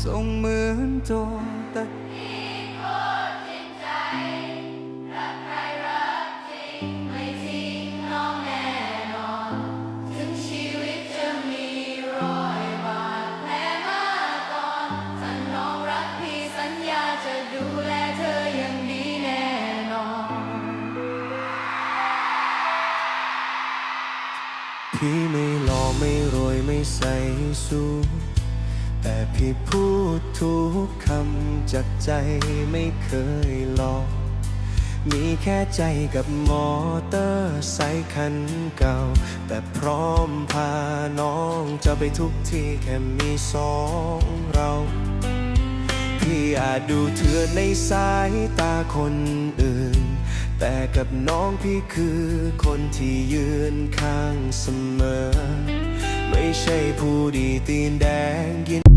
ส่งเหมือนโจแต่ถึงชีวิตจะมีรอยบาดแผลมาก่อนถ้าน้องรักพี่สัญญาจะดูแลเธอย่างดีแน่นอนพี่ไม่หล่อไม่รวยไม่ใส่สูง พี่พูดทุกคำจากใจไม่เคยหลอก มีแค่ใจกับมอเตอร์ไซค์คันเก่า แต่พร้อมพาน้องจะไปทุกที่แค่มีสองเรา พี่อาจดูเถื่อนในสายตาคนอื่น แต่กับน้องพี่คือคนที่ยืนข้างเสมอ ไม่ใช่ผู้ดีตีนแดงยิน